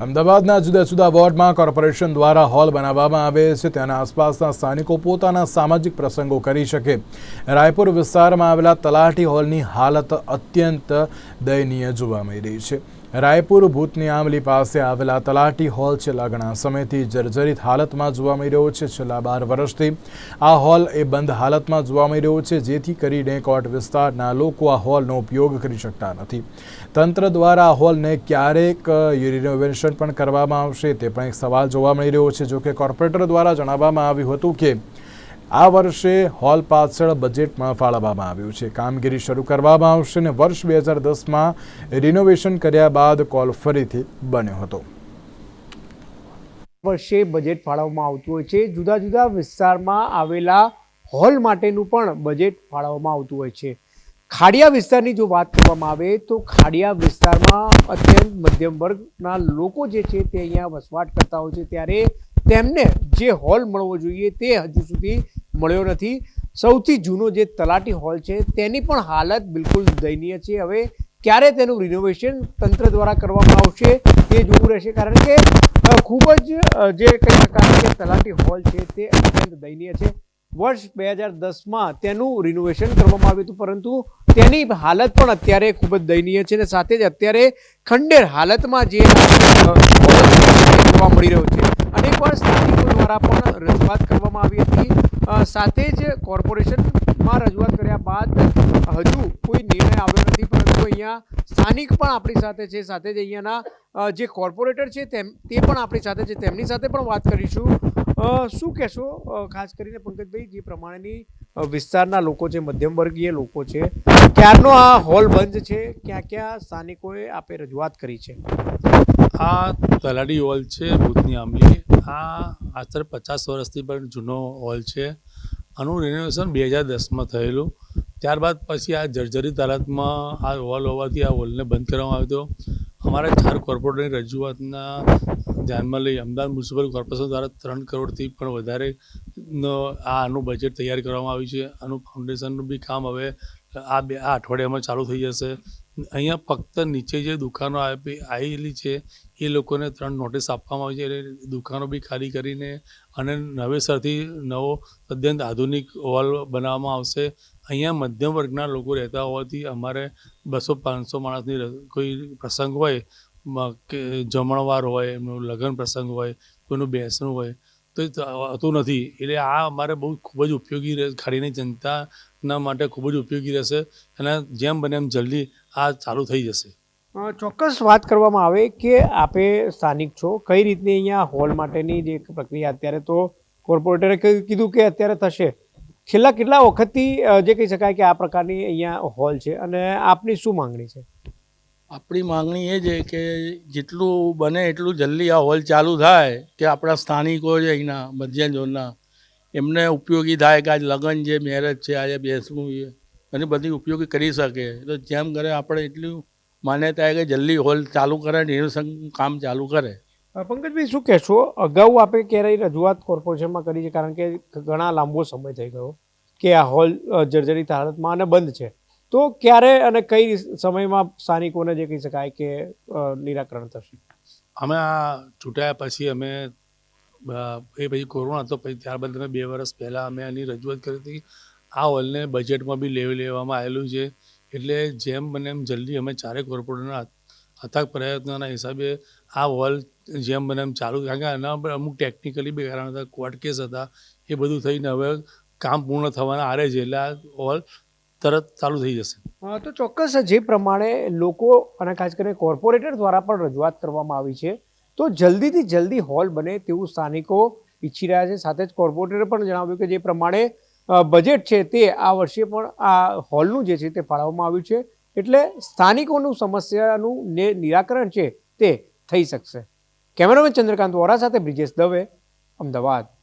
અમદાવાદના જુદા જુદા વોર્ડમાં કોર્પોરેશન દ્વારા હોલ બનાવવામાં આવે છે. તેના આસપાસના સ્થાનિકો પોતાના સામાજિક પ્રસંગો કરી શકે. રાયપુર વિસ્તારમાં આવેલા તલાટી હોલની હાલત અત્યંત દયનીય જોવા મળી રહી છે. રાયપુર ભૂતની આમલી પાસે આવેલા તલાટી હોલ છેલ્લા ઘણા સમયથી જર્જરિત હાલતમાં જોવા મળી રહ્યો છે. છેલ્લા બાર વર્ષથી આ હોલ એ બંધ હાલતમાં જોવા મળી રહ્યો છે. જેથી કરીને કોટ વિસ્તારના લોકો આ હોલનો ઉપયોગ કરી શકતા નથી. તંત્ર દ્વારા આ હોલને ક્યારેક રિનોવેશન પણ કરવામાં આવશે તે પણ એક સવાલ જોવા મળી રહ્યો છે. જોકે કોર્પોરેટર દ્વારા જણાવવામાં આવ્યું હતું કે આ વર્ષે હોલ પાછળ બજેટમાં ફાળવવામાં આવ્યું છે. કામગીરી શરૂ કરવામાં આવશે અને વર્ષ બે હજાર દસમાં રિનોવેશન કર્યા બાદ કોલ ફરીથી બન્યો હતો. વર્ષે બજેટ ફાળવવામાં આવતું હોય છે. જુદા જુદા વિસ્તારમાં આવેલા હોલ માટેનું પણ બજેટ ફાળવવામાં આવતું હોય છે. ખાડિયા વિસ્તારની જો વાત કરવામાં આવે તો ખાડિયા વિસ્તારમાં અત્યંત મધ્યમ વર્ગના લોકો જે છે તે અહીંયા વસવાટ કરતા હોય છે. ત્યારે તેમને જે હોલ મળવો જોઈએ તે હજુ સુધી મળ્યો નથી. સૌથી જૂનો જે તલાટી હોલ છે, તેની પણ હાલત બિલકુલ દયનીય છે. હવે ક્યારે તેનું રિનોવેશન તંત્ર દ્વારા કરવામાં આવશે તે જોવું રહેશે, કારણ કે ખૂબ જ જે કઈ પ્રકારની તલાટી હોલ છે, તે અત્યંત દયનીય છે. વર્ષ બે હજાર દસમાં તેનું રિનોવેશન કરવામાં આવ્યું હતું, પરંતુ તેની હાલત પણ અત્યારે ખૂબ જ દયનીય છે અને સાથે જ અત્યારે ખંડેર હાલતમાં જે જોવા મળી રહ્યો છે. અને પણ સ્થાનિકો દ્વારા પણ રજૂઆત કરવામાં આવી હતી. સાથે જ કોર્પોરેશનમાં રજૂઆત કર્યા બાદ હજુ કોઈ નિર્ણય આવ્યો નથી, પરંતુ અહીંયા સ્થાનિક પણ આપણી સાથે છે, સાથે જ અહીંયાના જે કોર્પોરેટર છે તેમ, તે પણ આપણી સાથે છે, તેમની સાથે પણ વાત કરીશું. શું કહેશો? ખાસ કરીને પંકજભાઈ, જે પ્રમાણેની વિસ્તારના લોકો છે મધ્યમ વર્ગીય લોકો છે, ક્યારનો આ હોલ બંધ છે ક્યાં ક્યાં સ્થાનિકોએ આપે રજૂઆત કરી છે? આ તલાડી હોલ છે ભૂતની આંબલી. આ આશરે પચાસ વર્ષથી પણ જૂનો હોલ છે. આનું રિનોવેશન બે હજાર દસમાં થયેલું. ત્યારબાદ પછી આ જર્જરિત હાલતમાં આ હોલ હોવાથી આ હોલને બંધ કરવામાં આવ્યો હતો. અમારા ચાર કોર્પોરેટરની રજૂઆતના ધ્યાનમાં લઈ અમદાવાદ મ્યુનિસિપલ કોર્પોરેશન દ્વારા ત્રણ કરોડથી પણ વધારે આનું બજેટ તૈયાર કરવામાં આવ્યું છે. આનું ફાઉન્ડેશનનું બી કામ હવે આ બે આ અઠવાડિયામાં ચાલુ થઈ જશે. અહીંયા ફક્ત નીચે જે દુકાનો આવેલી છે, એ લોકોને ત્રણ નોટિસ આપવામાં આવી છે. એટલે દુકાનો બી ખાલી કરીને અને નવેસરથી નવો અત્યંત આધુનિક હોલ બનાવવામાં આવશે. અહીંયા મધ્યમ વર્ગના લોકો રહેતા હોવાથી અમારે બસો પાંચસો માણસની કોઈ પ્રસંગ હોય કે જમણવાર હોય, એમનું લગ્ન પ્રસંગ હોય, કોઈનું બેસણું હોય, તો થતું નથી. એટલે આ અમારે બહુ ખૂબ જ ઉપયોગી ખાડીની જનતાના માટે ખૂબ જ ઉપયોગી રહેશે અને જેમ બને એમ જલ્દી આ ચાલુ થઈ જશે. ચોક્કસ વાત કરવામાં આવે કે આપે સ્થાનિક છો કઈ રીતની અહીંયા હોલ માટેની જે પ્રક્રિયા અત્યારે તો કોર્પોરેટરે કીધું કે અત્યારે થશે. છેલ્લા કેટલા વખતથી જે કહી શકાય કે આ પ્રકારની અહીંયા હોલ છે અને આપની શું માંગણી છે? આપણી માંગણી એ છે કે જેટલું બને એટલું જલ્દી આ હોલ ચાલુ થાય કે આપણા સ્થાનિકો છે અહીંના મધ્ય ઝોનના એમને ઉપયોગી થાય કે આજ લગ્ન છે મેરેજ છે આજે બેસવું છે. અને બધી ઉપયોગી કરી શકે. તો જેમ કરે આપણે એટલું માન્યતા કે જલ્દી હોલ ચાલુ કરે ને એનું કામ ચાલુ કરે. પંકજભાઈ શું કહેશો? અગાઉ આપણે ક્યારેય રજૂઆત કોર્પોરેશનમાં કરી છે? કારણ કે ઘણા લાંબો સમય થઈ ગયો કે આ હોલ જર્જરિત હાલતમાં અને બંધ છે. તો ક્યારે અને કઈ સમયમાં સ્થાનિકોને જે કહી શકાય કે નિરાકરણ થશે? અમે આ છૂટાયા પછી અમે એ પછી કોરોના હતો પછી ત્યારબાદ અમે બે વર્ષ પહેલાં અમે આની રજૂઆત કરી હતી આ હોલને બજેટમાં બી લેવી, લેવામાં આવેલું છે. એટલે જેમ બને એમ જલ્દી અમે ચારેય કોર્પોરેટરના અથાગ પ્રયત્નોના હિસાબે આ હોલ જેમ બને એમ ચાલુ કારણ કે આના પર અમુક ટેકનિકલી બી કારણ હતા કોર્ટ કેસ હતા, એ બધું થઈને હવે કામ પૂર્ણ થવાના આરે છે. એટલે આ હોલ તરત ચાલુ થઈ જશે. તો ચોક્કસ જે પ્રમાણે લોકો અને ખાસ કરીને કોર્પોરેટર દ્વારા પણ રજૂઆત કરવામાં આવી છે. તો જલ્દીથી જલ્દી હોલ બને તેવું સ્થાનિકો ઈચ્છી રહ્યા છે. સાથે જ કોર્પોરેટરે પણ જણાવ્યું કે જે પ્રમાણે બજેટ છે તે આ વર્ષે પણ આ હોલનું જે છે તે ફાળવવામાં આવ્યું છે. એટલે સ્થાનિકોનું સમસ્યાનું ને- નિરાકરણ છે તે થઈ શકશે. કેમેરામેન ચંદ્રકાંત વોરા સાથે બ્રિજેશ દવે, અમદાવાદ.